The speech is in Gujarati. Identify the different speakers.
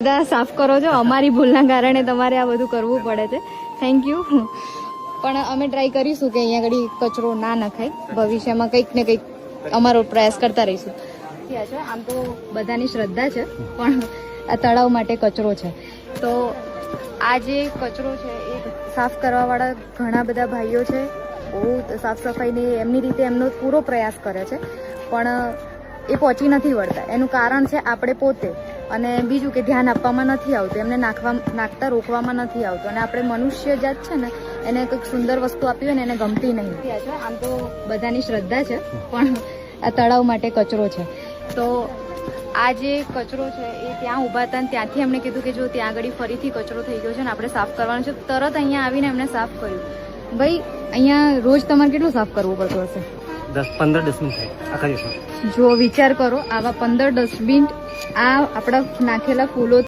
Speaker 1: બધા સાફ કરો છો. અમારી ભૂલના કારણે તમારે આ બધું કરવું પડે છે. થેન્ક યુ પણ અમે ટ્રાય કરીશું કે અહીંયા આગળ કચરો ના નખાય. ભવિષ્યમાં કંઈક ને કંઈક અમારો પ્રયાસ કરતા રહીશું. આમ તો બધાની શ્રદ્ધા છે, પણ આ તળાવ માટે કચરો છે. તો આ જે કચરો છે, એ સાફ કરવાવાળા ઘણા બધા ભાઈઓ છે. બહુ સાફ સફાઈની એમની રીતે એમનો પૂરો પ્રયાસ કરે છે. પણ એ પહોંચી નથી વળતા. એનું કારણ છે, આપણે પોતે. અને બીજું કે ધ્યાન આપવામાં નથી આવતું, એમને નાખવા નાખતા રોકવામાં નથી આવતું. અને આપણે મનુષ્ય જાત છે ને, એને કંઈક સુંદર વસ્તુ આપી હોય ને, એને ગમતી નહીં. આમ તો બધાની શ્રદ્ધા છે, પણ આ તળાવ માટે કચરો છે. તો આ જે કચરો છે, એ ત્યાં ઊભા હતા ત્યાંથી એમણે કીધું કે જો ત્યાં આગળ ફરીથી કચરો થઈ ગયો છે ને, આપણે સાફ કરવાનો છે. તરત અહીંયા આવીને એમણે સાફ કર્યું. ભાઈ, અહીંયા રોજ તમારે કેટલું સાફ કરવું પડતું હશે?
Speaker 2: દસ, પંદર ડસ્ટબિન થાય. આખા દિવસમાં.
Speaker 1: જો વિચાર કરો, આવા પંદર ડસ્ટબિન આ આપણા નાખેલા ફૂલો